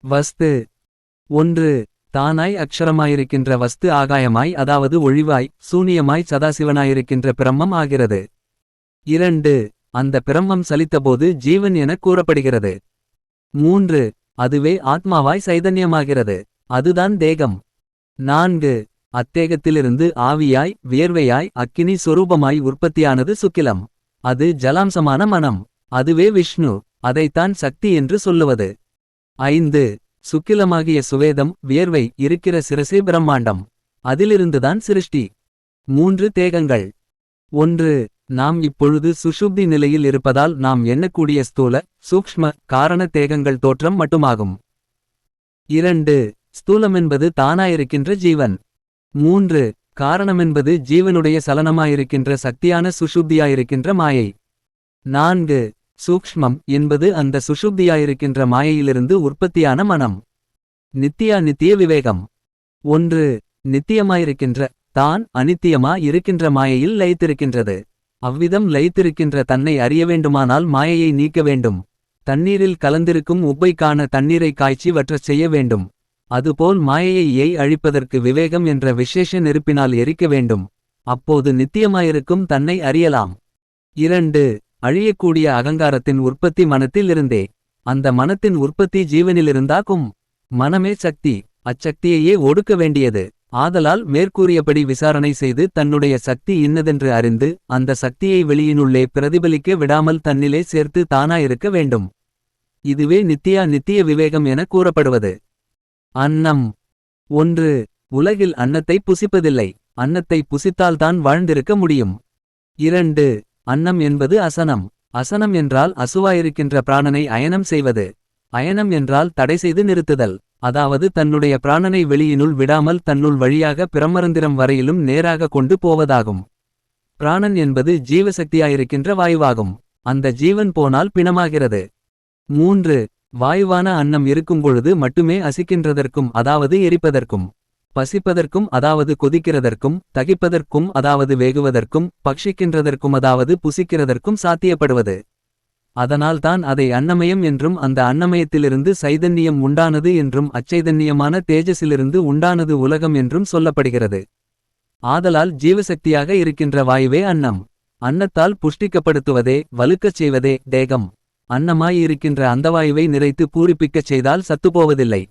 வஸ்து. ஒன்று தானாய் அக்ஷரமாயிருக்கின்ற வஸ்து ஆகாயமாய் அதாவது ஒழிவாய் சூனியமாய் சதாசிவனாயிருக்கின்ற பிரம்மம் ஆகிறது. இரண்டு அந்த பிரம்மம் சலித்தபோது ஜீவன் எனக் கூறப்படுகிறது. மூன்று அதுவே ஆத்மாவாய் சைதன்யமாகிறது. அதுதான் தேகம். நான்கு அத்தேகத்திலிருந்து ஆவியாய் வியர்வையாய் அக்கினி சொரூபமாய் உற்பத்தியானது சுக்கிலம். அது ஜலாம்சமான மனம். அதுவே விஷ்ணு. அதைத்தான் சக்தி என்று சொல்லுவது. ஐந்து. சுக்கிலமாகிய சுவேதம் வியர்வை இருக்கிற சிரசே பிரம்மாண்டம். அதிலிருந்துதான் சிருஷ்டி. மூன்று தேகங்கள். ஒன்று. நாம் இப்பொழுது சுஷுப்தி நிலையில் இருப்பதால் நாம் எண்ணக்கூடிய ஸ்தூல சூக்ஷ்ம காரண தேகங்கள் தோற்றம் மட்டுமாகும். இரண்டு. ஸ்தூலமென்பது தானாயிருக்கின்ற ஜீவன். மூன்று. காரணமென்பது ஜீவனுடைய சலனமாயிருக்கின்ற சக்தியான சுஷுப்தியாயிருக்கின்ற மாயை. நான்கு. சூக்ஷ்மம் என்பது அந்த சுஷுப்தியாயிருக்கின்ற மாயையிலிருந்து உற்பத்தியான மனம். நித்தியா நித்திய விவேகம். ஒன்று நித்தியமாயிருக்கின்ற தான் அனித்தியமா இருக்கின்ற மாயையில் லயித்திருக்கின்றது. அவ்விதம் லயித்திருக்கின்ற தன்னை அறிய வேண்டுமானால் மாயையை நீக்க வேண்டும். தண்ணீரில் கலந்திருக்கும் உப்பைக்கான தண்ணீரை காய்ச்சி வற்றச் செய்ய வேண்டும். அதுபோல் மாயையை ஏய் அழிப்பதற்கு விவேகம் என்ற விசேஷ நெருப்பினால் எரிக்க வேண்டும். அப்போது நித்தியமாயிருக்கும் தன்னை அறியலாம். இரண்டு அழியக்கூடிய அகங்காரத்தின் உற்பத்தி மனத்திலிருந்தே. அந்த மனத்தின் உற்பத்தி ஜீவனிலிருந்தாக்கும் மனமே சக்தி அச்சக்தியையே ஒடுக்க வேண்டியது. ஆதலால் மேற்கூறியபடி விசாரணை செய்து தன்னுடைய சக்தி இன்னதென்று அறிந்து அந்த சக்தியை வெளியினுள்ளே பிரதிபலிக்க விடாமல் தன்னிலே சேர்த்து தானாயிருக்க வேண்டும். இதுவே நித்தியா நித்திய விவேகம் என கூறப்படுவது. அன்னம். ஒன்று உலகில் அன்னத்தை புசிப்பதில்லை. அன்னத்தை புசித்தால்தான் வாழ்ந்திருக்க முடியும். இரண்டு அன்னம் என்பது அசனம். அசனம் என்றால் அசுவாயிருக்கின்ற பிராணனை அயனம் செய்வது. அயனம் என்றால் தடை செய்து நிறுத்துதல். அதாவது தன்னுடைய பிராணனை வெளியினுள் விடாமல் தன்னுள் வழியாக பிரமரந்திரம் வரையிலும் நேராக கொண்டு போவதாகும். பிராணன் என்பது ஜீவசக்தியாயிருக்கின்ற வாயுவாகும். அந்த ஜீவன் போனால் பிணமாகிறது. மூன்று. வாயுவான அன்னம் இருக்கும்பொழுது மட்டுமே அசிக்கின்றதற்கும் அதாவது எரிப்பதற்கும். பசிப்பதற்கும் அதாவது கொதிக்கிறதற்கும் தகிப்பதற்கும் அதாவது வேகுவதற்கும் பக்ஷிக்கின்றதற்கும் அதாவது புசிக்கிறதற்கும் சாத்தியப்படுவது. அதனால்தான் அதை அன்னமயம் என்றும் அந்த அன்னமயத்திலிருந்து சைதன்யம் உண்டானது என்றும் அச்சைதன்யமான தேஜஸிலிருந்து உண்டானது உலகம் என்றும் சொல்லப்படுகிறது. ஆதலால் ஜீவசக்தியாக இருக்கின்ற வாயுவே அன்னம். அன்னத்தால் புஷ்டிக்கப்படுத்துவதே வலுக்கச் செய்வதே தேகம். அன்னமாய் இருக்கின்ற அந்த வாயுவை நிறைத்து பூரிப்பிக்கச் செய்தால் சத்துப்போவதில்லை.